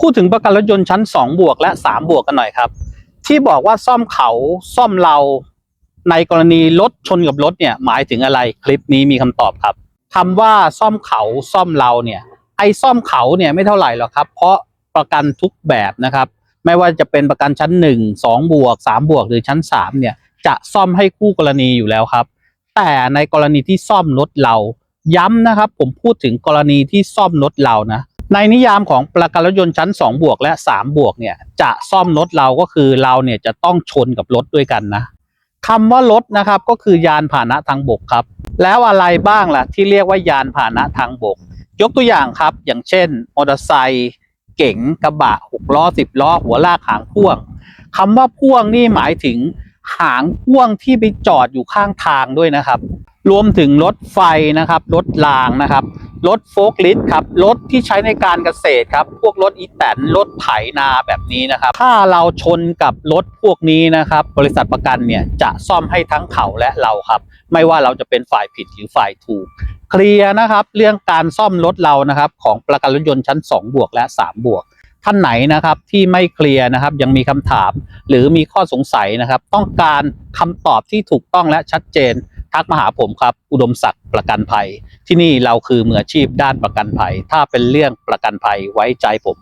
พูดถึงประกันรถยนต์ชั้น 2 บวกและ 3 บวกกันหน่อยครับ ที่บอกว่าซ่อมเขาซ่อมเราในกรณีรถชนกับรถเนี่ยหมายถึงอะไรคลิปนี้มีคำตอบครับคำว่าซ่อมเขาซ่อมเราเนี่ยไอ้ซ่อมเขาเนี่ยไม่เท่าไหร่หรอกครับ เพราะประกันทุกแบบนะครับ ไม่ว่าจะเป็นประกันชั้น 1 2 บวก 3 บวกหรือชั้น 3 เนี่ยจะซ่อมให้คู่กรณีอยู่แล้วครับ แต่ในกรณีที่ซ่อมรถเราย้ำนะครับ ผมพูดถึงกรณีที่ซ่อมรถเรานะ ในนิยามของประกันรถยนต์ชั้น 2 บวกและ 3 บวกเนี่ยจะซ่อมรถเราก็คือเราเนี่ยจะต้องชนกับรถด้วยกันนะคำว่ารถนะครับก็คือยานพาหนะทางบกครับ แล้วอะไรบ้างล่ะที่เรียกว่ายานพาหนะทางบก ยกตัวอย่างครับ อย่างเช่นมอเตอร์ไซค์เก๋งกระบะหกล้อสิบล้อ หัวลากหางพ่วงคำว่าพ่วงนี่หมายถึงหางพ่วงที่ไปจอดอยู่ข้างทางด้วยนะครับ รวมถึงรถไฟนะครับรถรางนะครับ รถโฟล์คลิฟต์ครับรถที่ใช้ในการเกษตรครับ พวกรถอีแตนรถไถนาแบบนี้นะครับ ถ้าเราชนกับรถพวกนี้นะครับ บริษัทประกันเนี่ยจะซ่อมให้ทั้งเขาและเราครับ ไม่ว่าเราจะเป็นฝ่ายผิดหรือฝ่ายถูก เคลียร์นะครับ เรื่องการซ่อมรถเรานะครับ ของประกันรถยนต์ชั้น 2 บวกและ 3 บวกท่านไหนนะครับที่ไม่เคลียร์นะครับยังมีคำถาม หรือมีข้อสงสัยนะครับ ต้องการคำตอบที่ถูกต้องและชัดเจน ทักมาหาผมครับ อุดมศักดิ์ประกันภัย ที่นี่เราคือมืออาชีพด้านประกันภัย ถ้าเป็นเรื่องประกันภัยไว้ใจผม